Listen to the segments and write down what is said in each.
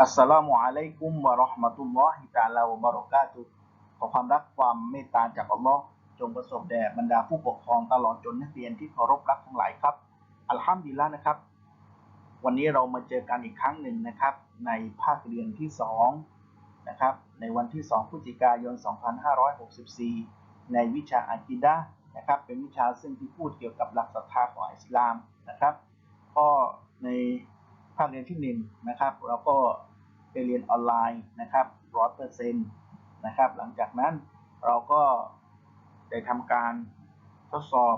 อัสสลามุอะลัยกุมวะเราะห์มะตุลลอฮิตะอาลาวะบะเราะกาตุขอความรักความเมตตาจากอัลลอฮ์จงประสบแด่บรรดาผู้ปกครองตลอดจนนักเรียนที่เคารพรักทั้งหลายครับ อัลฮัมดุลิลละนะครับ วันนี้เรามาเจอกันอีกครั้งหนึ่งนะครับ ในภาคเรียนที่2นะครับในวันที่ 2พฤศจิกายน 2564 ในวิชาอากีดะห์นะครับ เป็นวิชาซึ่งที่พูดเกี่ยวกับหลักศรัทธาของอิสลามนะครับก็ใน ภาคเรียนที่หนึ่งนะครับ เราก็ไปเรียนออนไลน์นะครับร้อยเปอร์เซ็นต์นะครับ หลังจากนั้นเราก็ได้ทำการทดสอบ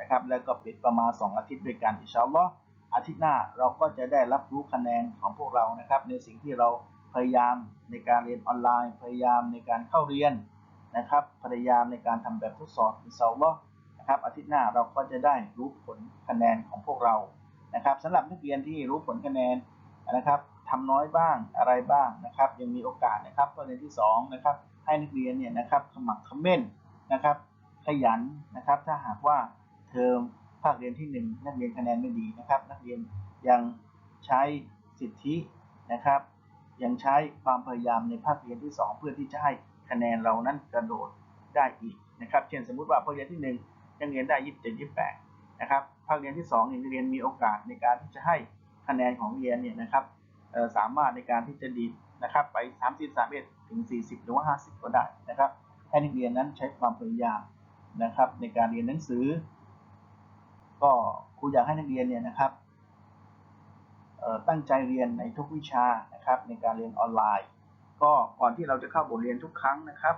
นะครับ แล้วก็ปิดประมาณ 2 อาทิตย์ด้วยกันอิชาลออาทิตย์หน้าเราก็จะได้รับรู้คะแนนของพวกเรานะครับ ในสิ่งที่เราพยายามในการเรียนออนไลน์ พยายามในการเข้าเรียนนะครับ พยายามในการทำแบบทดสอบอิชาลอนะครับ อาทิตย์หน้าเราก็จะได้รู้ผลคะแนนของพวกเรา นะครับสำหรับนักเรียนที่รู้ผลคะแนนนะครับทำน้อยบ้างอะไรบ้างนะครับ ยังมีโอกาสนะครับข้อเรียนที่2นะครับให้นักเรียนเนี่ยนะครับขมักเขม้นนะครับ ขยันนะครับ ถ้าหากว่าเทอมภาคเรียนที่ 1 นักเรียนคะแนนไม่ดีนะครับ นักเรียนยังใช้สิทธินะครับ ยังใช้ความพยายามในภาคเรียนที่ 2 เพื่อที่จะให้คะแนนเรานั้นกระโดดได้อีกนะครับ เช่นสมมุติว่าภาคเรียนที่1นักเรียนได้ 27 28 นะครับ ภาคเรียนที่2เนี่ยนักเรียนมีโอกาสในการที่จะให้คะแนนของเรียนเนี่ยนะครับสามารถในการที่จะดีนะครับไป 30 31ถึง 40 หรือว่า 50 ก็ได้นะครับให้นักเรียนนั้นใช้ความพยายามนะครับ ในการเรียนหนังสือ ก็ครูอยากให้นักเรียนเนี่ยนะครับตั้งใจเรียนในทุกวิชานะครับ ในการเรียนออนไลน์ ก็ก่อนที่เราจะเข้าบทเรียนทุกครั้งนะครับ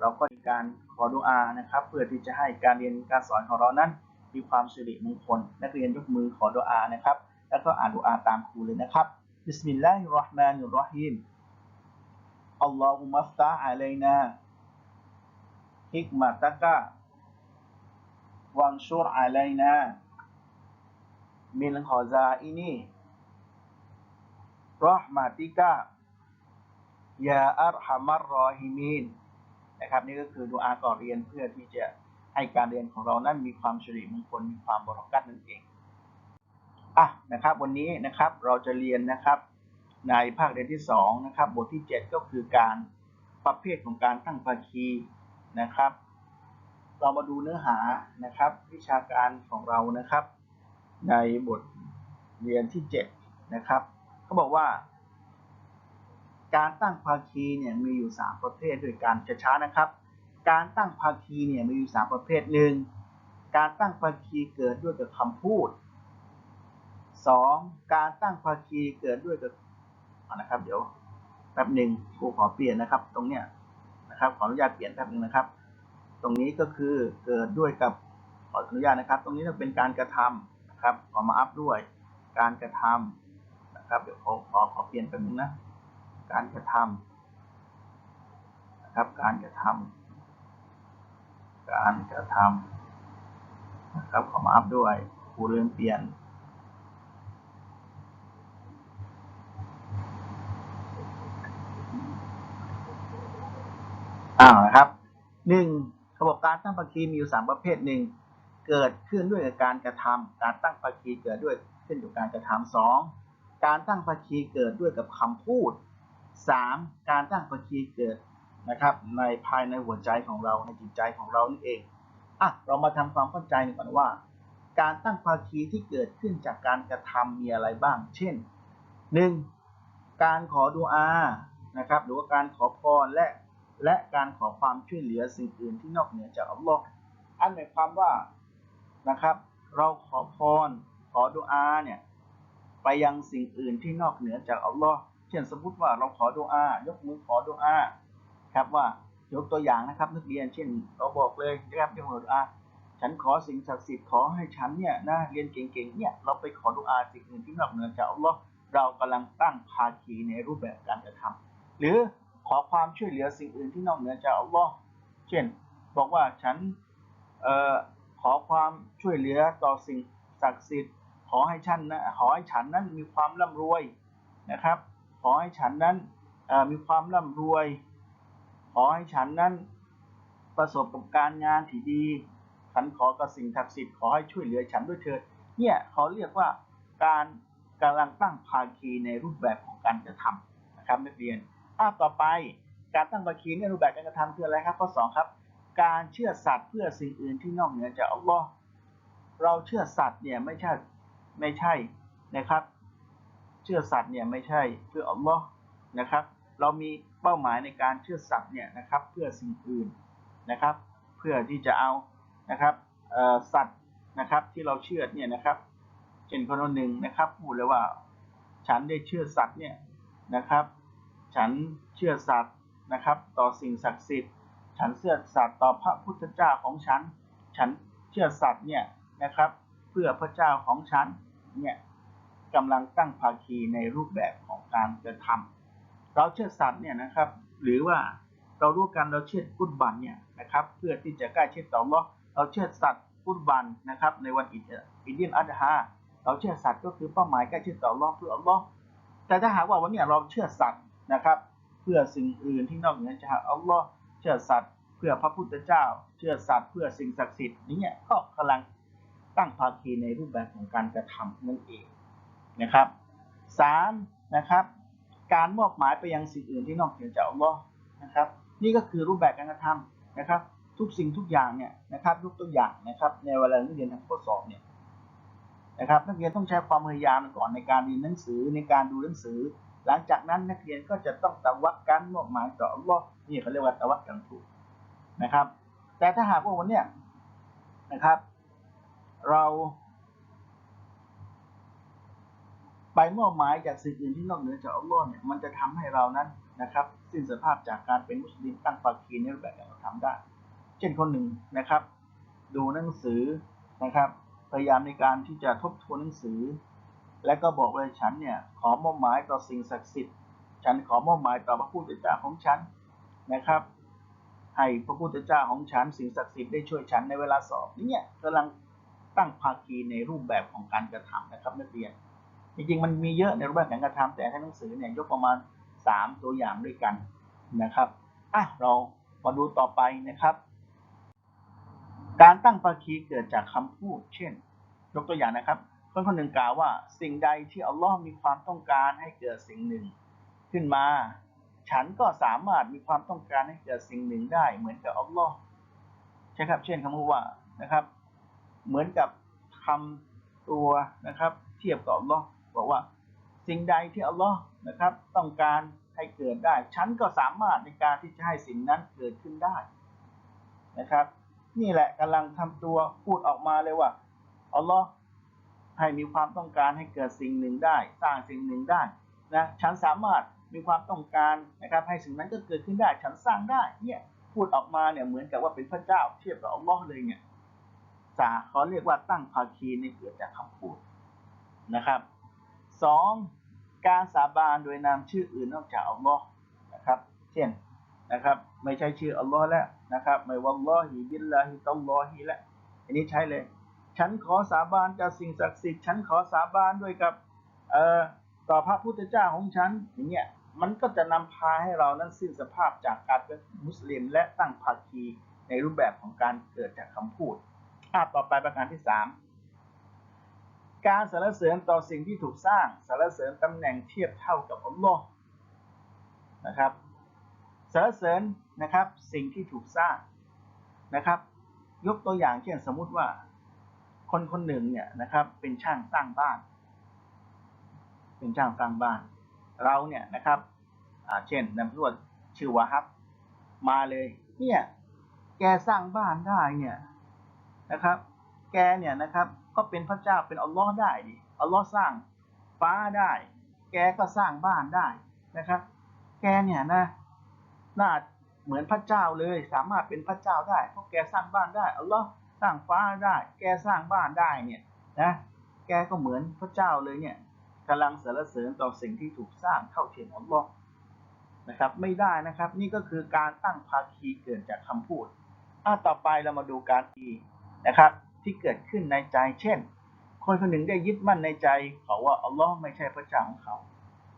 เราก็มีการขอดุอานะครับ เพื่อที่จะให้การเรียนการสอนของเรานั้น มีความสิริมงคล นักเรียนยกมือขอดุอานะครับ แล้วก็อ่านดุอาตามครูเลยนะครับบิสมิลลาฮิรราะห์มานิรราะฮีมอัลลอฮุมัฟตะอะลัยนาฮิกมะตะกะวังชุรอะลัยนามินขอซาอินีรอห์มาติกะยาอัรฮัมัรรอฮิมีนนะครับนี่ก็คือดุอาก่อนเรียนเพื่อที่จะ ให้การเรียนของเรานั้นมีความสิริมงคลมีความบริกัตนั่นเองอะนะครับ วันนี้นะครับเราจะเรียนนะครับในภาคเรียนที่2นะครับบทที่ 7 ก็คือการประเภทของการตั้งภาคีนะครับ เรามาดูเนื้อหานะครับ วิชาการของเรานะครับ ในบทเรียนที่ 7 นะครับเขาบอกว่า การตั้งภาคีเนี่ยมีอยู่ 3 ประเภทด้วยกันช้าๆนะครับ การตั้งภาคีเนี่ยมีอยู่3ประเภทหนึ่งการตั้งภาคีเกิดด้วยกับคำพูด 2. การตั้งภาคีเกิดด้วยกับนะครับ เดี๋ยวแป๊บหนึ่งครูขอเปลี่ยนนะครับ ตรงเนี้ยนะครับขออนุญาตเปลี่ยนแป๊บหนึ่งนะครับ ตรงนี้ก็คือเกิดด้วยกับขออนุญาตนะครับ ตรงนี้เป็นการกระทำนะครับขอมาอัพด้วย การกระทำนะครับเดี๋ยวขอขอขอเปลี่ยนแป๊บนึงนะ การกระทำนะครับการกระทำ การกระทำนะครับขอมาอัพด้วยครูเริ่มเปลี่ยนอ้าวนะครับหนึ่งเขาบกการตั้งภาคีมีอยู่สามประเภทหนึ่งเกิดขึ้นด้วยการกระทำการตั้งภาคีเกิดด้วยขึ้นอยู่การกระทำสองการตั้งภาคีเกิดด้วยกับคำพูดสามการตั้งภาคีเกิด นะครับ ในภายในหัวใจของเราในจิตใจของเรานี่เองอะเรามาทำความเข้าใจก่อนว่า การตั้งภาคีที่เกิดขึ้นจากการกระทำมีอะไรบ้าง เช่นหนึ่งการขอดุอานะครับหรือว่าการขอพรและและการขอความช่วยเหลือสิ่งอื่นที่นอกเหนือจากอัลลอฮ์อันหมายความว่านะครับ เราขอพรขอดุอาเนี่ยไปยังสิ่งอื่นที่นอกเหนือจากอัลลอฮ์เช่นสมมติว่าเราขอดุอายกมือขอดุอา ครับว่ายกตัวอย่างนะครับนักเรียนเช่นเราบอกเลยนะครับยกมือดุอาฉันขอสิ่งศักดิ์สิทธิ์ขอให้ฉันเนี่ยนะเรียนเก่งๆเนี่ยเราไปขอดุอาสิ่งอื่นที่นอกเหนือจากอัลลอฮ์เรากำลังตั้งภาคีในรูปแบบการกระทำหรือขอความช่วยเหลือสิ่งอื่นที่นอกเหนือจากอัลลอฮ์เช่น บอกว่าฉันเอ่อขอความช่วยเหลือต่อสิ่งศักดิ์สิทธิ์ ขอให้ฉันนะขอให้ฉันนั้นมีความร่ำรวยนะครับ ขอให้ฉันนั้นมีความร่ำรวย อให้ฉันนั้น ประสบกับการงานที่ดี ฉันขอกับสิ่งศักดิ์สิทธิ์ขอให้ช่วยเหลือฉันด้วยเถิดเนี่ยเขาเรียกว่าการกำลังตั้งภาคีในรูปแบบของการกระทำนะครับนักเรียนอะต่อไปการตั้งภาคีในรูปแบบการกระทำคืออะไรครับข้อสองครับ การเชื่อสัตว์เพื่อสิ่งอื่นที่นอกเหนือจากอัลลอฮ์เราเชื่อสัตว์เนี่ยไม่ใช่ไม่ใช่นะครับ เชื่อสัตว์เนี่ยไม่ใช่เพื่ออัลลอฮ์นะครับ เรามี เป้าหมายในการเชื่อสัตว์เนี่ยนะครับเพื่อสิ่งอื่นนะครับ เพื่อที่จะเอานะครับสัตว์นะครับที่เราเชื่อเนี่ยนะครับเช่นคนนหนึ่งนะครับพูดเลยว่า ฉันได้เชื่อสัตว์เนี่ยนะครับ ฉันเชื่อสัตว์นะครับ ต่อสิ่งศักดิ์สิทธิ์ ฉันเชื่อสัตว์ต่อพระพุทธเจ้าของฉัน ฉันเชื่อสัตว์เนี่ยนะครับ เพื่อพระเจ้าของฉันเนี่ยกำลังตั้งภาคีในรูปแบบของการกระทำ เราเชื่อสัตว์เนี่ยนะครับหรือว่าเรารู้กันเราเชื่อกุฎบันเนี่ยนะครับเพื่อที่จะใกล้เชิดต่ออัลเลาเราเชื่อสัตว์กุฎบันนะครับในวันอิดอิดีนอัฎฮาเราเชื่อสัตว์ก็คือเป้าหมายใกล้เชิดต่ออัลเลาเพื่ออัลเลาะห์แต่ถ้าหากว่าวันนี้เราเชื่อสัตว์นะครับเพื่อสิ่งอื่นที่นอกเหนือจากอัลลาะห์เชื่อสัตว์เพื่อพระพุทธเจ้า เชื่อสัตว์เพื่อสิ่งศักดิ์สิทธิ์นี่เนี่ยก็กำลังตั้งภาคีในรูปแบบของการกระทำนั่นเองนะครับสามนะครับ การมอบหมายไปยังสิ่งอื่นที่นอกเหนือจากอัลลอฮ์นะครับ นี่ก็คือรูปแบบการกระทำนะครับ ทุกสิ่งทุกอย่างเนี่ยนะครับยกตัวอย่างนะครับ ในเวลานักเรียนทำข้อสอบเนี่ยนะครับนักเรียนต้องใช้ความพยายามก่อนในการเรียนหนังสือในการดูหนังสือ หลังจากนั้นนักเรียนก็จะต้องตะวักการมอบหมายต่ออัลลอฮ์นี่เขาเรียกว่าตะวักกันถูกนะครับ แต่ถ้าหากว่าวันเนี้ยนะครับ เรา ไปมอบหมายจากสิ่งอื่นที่นอกเหนือจากอัลลอฮ์เนี่ยมันจะทำให้เรานั้นนะครับ สิ้นสภาพจากการเป็นมุสลิมตั้งภาคีในรูปแบบการกระทำได้ เช่นคนหนึ่งนะครับ ดูหนังสือนะครับพยายามในการที่จะทบทวนหนังสือ และก็บอกว่าฉันเนี่ยขอมอบหมายต่อสิ่งศักดิ์สิทธิ์ ฉันขอมอบหมายต่อพระพุทธเจ้าของฉันนะครับ ให้พระพุทธเจ้าของฉันสิ่งศักดิ์สิทธิ์ได้ช่วยฉันในเวลาสอบนี่เนี่ยกำลังตั้งภาคีในรูปแบบของการกระทำนะครับนักเรียน จริงๆมันมีเยอะในรูปแบบการกระทำแต่ให้หนังสือเนี่ยยกประมาณ 3 ตัวอย่างด้วยกันนะครับอะเรามาดูต่อไปนะครับ การตั้งภาคีเกิดจากคำพูด เช่น ยกตัวอย่างนะครับ คนคนหนึ่งกล่าวว่าสิ่งใดที่อัลลอฮ์มีความต้องการให้เกิดสิ่งหนึ่ง ขึ้นมา ฉันก็สามารถมีความต้องการให้เกิดสิ่งหนึ่งได้ เหมือนกับอัลลอฮ์ใช่ครับ เช่นคำพูดว่านะครับ เหมือนกับคำตัวนะครับ เทียบกับอัลลอฮ์ บอกว่าสิ่งใดที่อัลลอฮ์นะครับ ต้องการให้เกิดได้ ฉันก็สามารถในการที่จะให้สิ่งนั้นเกิดขึ้นได้นะครับ นี่แหละกำลังทำตัวพูดออกมาเลยว่าอัลลอฮ์ให้มีความต้องการให้เกิดสิ่งหนึ่งได้ สร้างสิ่งหนึ่งได้นะฉันสามารถมีความต้องการนะครับ ให้สิ่งนั้นก็เกิดขึ้นได้ ฉันสร้างได้เนี่ยพูดออกมาเนี่ยเหมือนกับว่าเป็นพระเจ้า เทียบกับอัลลอฮ์เลยเนี่ยสาเขาเรียกว่าตั้งภาคีในเกิดจากคำพูดนะครับ สองการสาบานโดยนามชื่ออื่นนอกจากอัลลอฮ์นะครับ เช่นนะครับ ไม่ใช่ชื่ออัลลอฮ์แล้วนะครับ ไม่วัลลอฮิบิลลาฮิตัลลอฮิแล้วอันนี้ใช้เลย ฉันขอสาบานกับสิ่งศักดิ์สิทธิ์ฉันขอสาบานด้วยกับเอ่อต่อพระพุทธเจ้าของฉันอย่างเงี้ยมันก็จะนำพาให้เรานั้นสิ้นสภาพจากการเป็นมุสลิม และตั้งภาคีในรูปแบบของการเกิดจากคำพูดอะต่อไปประการที่สาม การสรรเสริญต่อสิ่งที่ถูกสร้างสรรเสริญตำแหน่งเทียบเท่ากับอัลลอฮ์นะครับสรรเสริญนะครับสิ่งที่ถูกสร้างนะครับ ยกตัวอย่างเช่นสมมุติว่า คนคนหนึ่งเนี่ยนะครับ เป็นช่างสร้างบ้าน เป็นช่างสร้างบ้าน เราเนี่ยนะครับเช่นนามสมมติชื่อวาฮับ มาเลย เนี่ย แกสร้างบ้านได้เนี่ยนะครับ แกเนี่ยนะครับ ก็เป็นพระเจ้าเป็นอัลลอฮ์ได้ดิอัลลอฮ์สร้างฟ้าได้ แกก็สร้างบ้านได้นะครับ แกเนี่ยนะน่าเหมือนพระเจ้าเลย สามารถเป็นพระเจ้าได้เพราะแกสร้างบ้านได้อัลลอฮ์สร้างฟ้าได้ แกสร้างบ้านได้เนี่ยนะแกก็เหมือนพระเจ้าเลยเนี่ยกำลังสรรเสริญต่อสิ่งที่ถูกสร้างเท่าเทียมอัลลอฮ์นะครับไม่ได้นะครับนี่ก็คือการตั้งภาคีเกิดจากคำพูดอะต่อไปเรามาดูการทีนะครับ ที่เกิดขึ้นในใจ เช่น คนคนหนึ่งได้ยึดมั่นในใจเขาว่าอัลลอฮ์ไม่ใช่พระเจ้าของเขา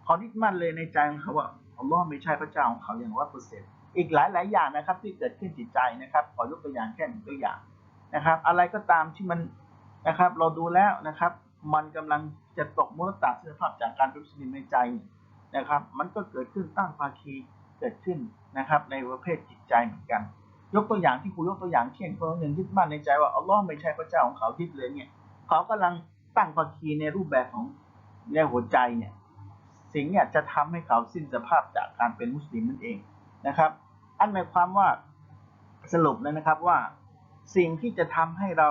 เขายึดมั่นเลยในใจของเขาว่าอัลลอฮ์ไม่ใช่พระเจ้าของเขาอย่างร้อยเปอร์เซ็นต์อีกหลายหลายอย่างนะครับ ที่เกิดขึ้นจิตใจนะครับ ขอยกตัวอย่างแค่หนึ่งตัวอย่างนะครับ อะไรก็ตามที่มันนะครับ เราดูแล้วนะครับ มันกำลังจะตกมุลตาเสื้อภาพจากการเป็นสนิมในใจนะครับ มันก็เกิดขึ้นตั้งภาคีเกิดขึ้นนะครับ ในประเภทจิตใจเหมือนกัน ยกตัวอย่างที่ครูยกตัวอย่างเช่นคนหนึ่งยึดมั่นในใจว่าอัลลอฮ์ไม่ใช่พระเจ้าของเขายึดเลยเนี่ย เขากำลังตั้งภาคีในรูปแบบของในหัวใจเนี่ย สิ่งเนี่ยจะทำให้เขาสิ้นสภาพจากการเป็นมุสลิมนั่นเองนะครับ อันหมายความว่าสรุปเลยนะครับว่า สิ่งที่จะทำให้เรา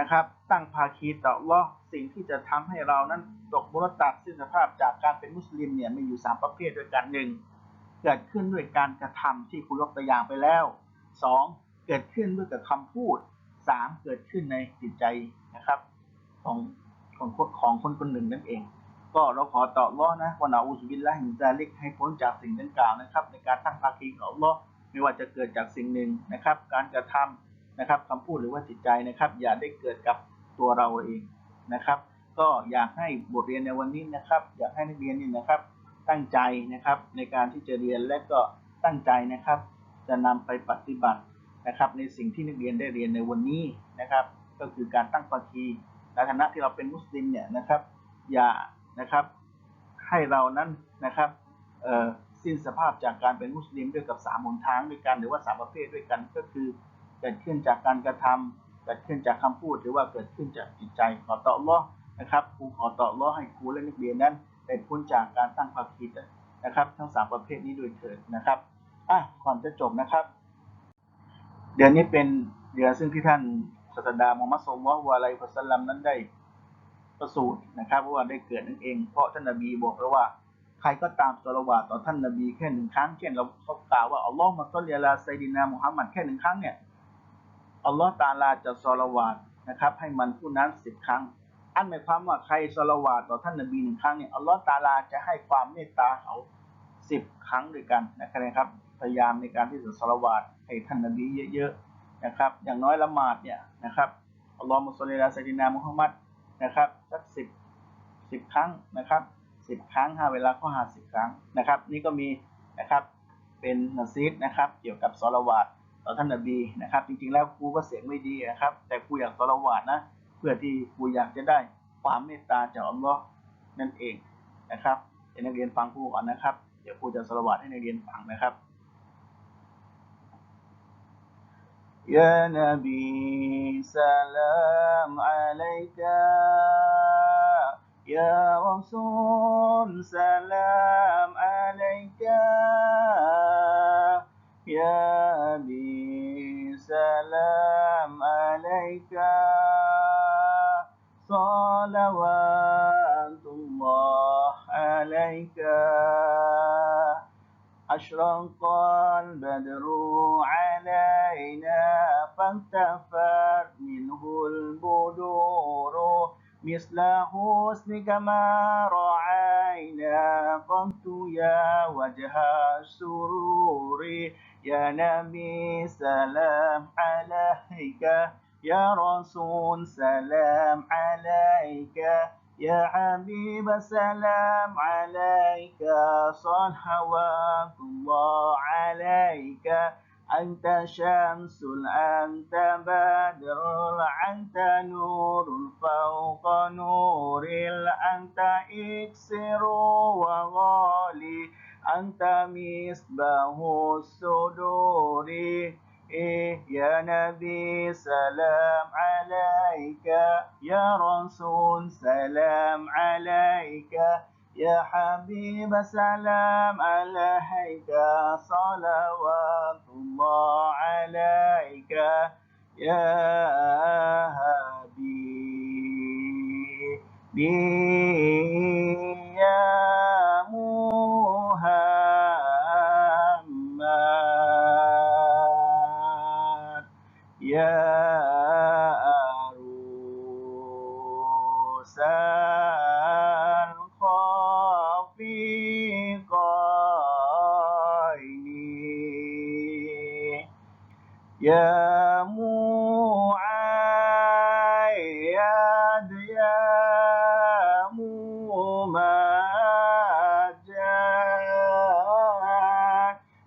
นะครับ ตั้งภาคีต่อลลอสิ่งที่จะทำให้เรานั้นตกมรตัดสิ้นสภาพจากการเป็นมุสลิมเนี่ยมีอยู่สามประเภทด้วยกันหนึ่งเกิดขึ้นด้วยการกระทำที่คุณยกตัวอย่างไปแล้ว สองเกิดขึ้นด้วยกับคำพูดสามเกิดขึ้นในจิตใจนะครับ ของของของคนคนหนึ่งนั่นเอง ก็เราขอต่อร้อนะวันอาอุสบิลละหินซาลิกให้พ้นจากสิ่งดังกล่าวนะครับ ในการตั้งภาคีของอัลอไม่ว่าจะเกิดจากสิ่งหนึ่งนะครับ การกระทำนะครับคำพูดหรือว่าจิตใจนะครับ อย่าได้เกิดกับตัวเราเองนะครับ ก็อยากให้บทเรียนในวันนี้นะครับ อยากให้นักเรียนนี่นะครับ ตั้งใจนะครับในการที่จะเรียนและก็ตั้งใจนะครับ จะนำไปปฏิบัตินะครับ ในสิ่งที่นักเรียนได้เรียนในวันนี้นะครับ ก็คือการตั้งภาคีในฐานะที่เราเป็นมุสลิมเนี่ยนะครับ อย่านะครับให้เรานั้นนะครับเอ่อสิ้นสภาพจากการเป็นมุสลิมด้วยกับสามหนทางด้วยกันหรือว่าสามประเภทด้วยกันก็คือเกิดขึ้นจากการกระทำเกิดขึ้นจากคำพูดหรือว่าเกิดขึ้นจากจิตใจขอต่อรอนะครับครูขอต่อรอให้ครูและนักเรียนนั้นได้พ้นจากการตั้งภาคีนะครับ ทั้งสามประเภทนี้โดยเถิดนะครับ อะก่อนจะจบนะครับ เดือนนี้เป็นเดือนซึ่งที่ท่านศาสดามุฮัมมัดสุลลัลวะลัยฮิวะสัลลัมนั้นได้ประสูตินะครับว่าได้เกิดนั่นเอง เพราะท่านนบีบอกแล้วว่าใครก็ตามสละวาต่อท่านนบีแค่หนึ่งครั้งเช่นเราเขากล่าวว่าอัลลอฮ์มาซัลลิลาไซดินามุฮัมมัดแค่หนึ่งครั้งเนี่ยอัลลอฮ์ตาลาจะสละวาตนะครับ ให้มันผู้นั้นสิบครั้ง อันหมายความว่าใครสละวาตต่อท่านนบีหนึ่งครั้งเนี่ยอัลลอฮ์ตาลาจะให้ความเมตตาเขาสิบครั้งด้วยกันนะครับ พยายามในการที่จะสละวาตให้ท่านนบีเยอะๆนะครับ อย่างน้อยละหมาดเนี่ยนะครับอัลลอฮ์มุสลิลาไซดินามุฮัมมัดนะครับสักสิบสิบครั้งนะครับสิบครั้งห้าเวลาข้อหาสิบครั้งนะครับ นี่ก็มีนะครับเป็นนัซีดนะครับ เกี่ยวกับสลาวาตต่อท่านนบีนะครับ จริงๆแล้วครูก็เสียงไม่ดีนะครับ แต่ครูอยากสลาวาตนะเพื่อที่ครูอยากจะได้ความเมตตาจากอัลลอฮ์นั่นเองนะครับเดี๋ยวนักเรียนฟังครูก่อนนะครับ เดี๋ยวครูจะสลาวาตให้นักเรียนฟังนะครับ يا نبي سلام عليك. يا رسول سلام عليك. يا نبي سلام عليك. صلوات الله عليك. أشرق البدر فانتفت منه البدور. مثل حسنك ما رعينا قمت يا وجه السرور. يا نبي سلام عليك. يا رسول سلام عليك. يا حبيب سلام عليك. صلوات الله عليك. أنت شمس أنت بدر أنت نور فوق نور أنت إكسر وغالي أنت مصباح الصدور. إيه يا نبي سلام عليك. يا رسول سلام عليك. يا حبيب سلام عليك صلوات الله عليك. يا حبيبي يا يا يا ممجد.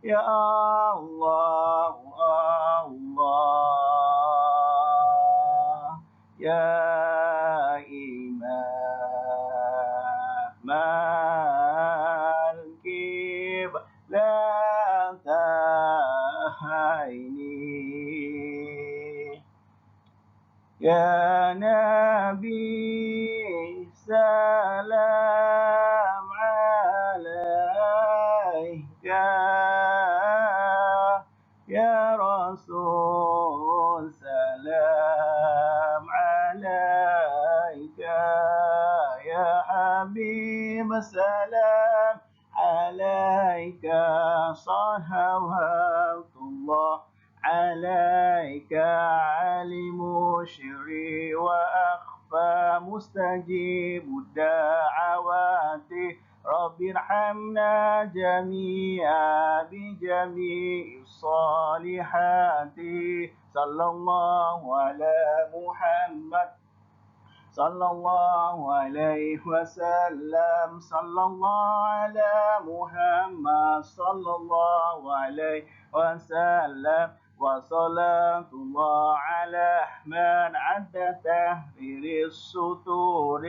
يا الله الله. يا إمام يا نبي سلام عليك. يا رسول سلام عليك. يا حبيب سلام عليك. صلوات الله عليك علم شري وأخفى مستجيب الدعوات. رب ارحمنا جميعا بجميع الصالحات. صلى الله على محمد. صلى الله عليه وسلم. صلى الله على محمد. صلى الله عليه وسلم. وصلاة الله على من عد تحرير السطور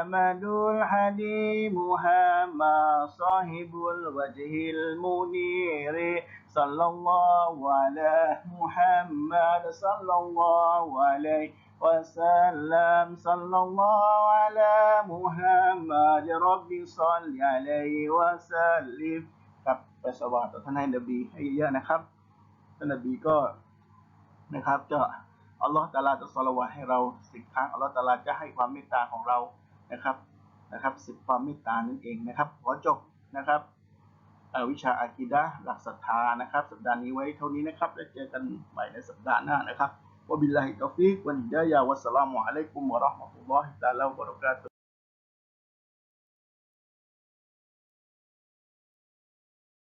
أمد الحدي محمد صاحب الوجه المنير صلى الله على محمد صلى الله عليه وسلم صلى الله على محمد رب صل عليه وسلم ครับไปสวาสต่อท่านให้นบีให้เยอะๆนะครับ ท่านนบีก็นะครับจะอัลลอฮฺตาลาจะสละวะให้เราสิบครั้งอัลลอฮฺตาลาจะให้ความเมตตาของเรานะครับนะครับสิบความเมตตานั่นเองนะครับขอจบนะครับวิชาอากิดะหลักศรัทธานะครับ สัปดาห์นี้ไว้เท่านี้นะครับแล้วเจอกันใหม่ในสัปดาห์หน้านะครับวบิลลาฮิตอฟิกวันยะยาวัสสลามุอะลัยกุมวะราะห์มะตุลลอฮิตาลาวะเราะกาตุ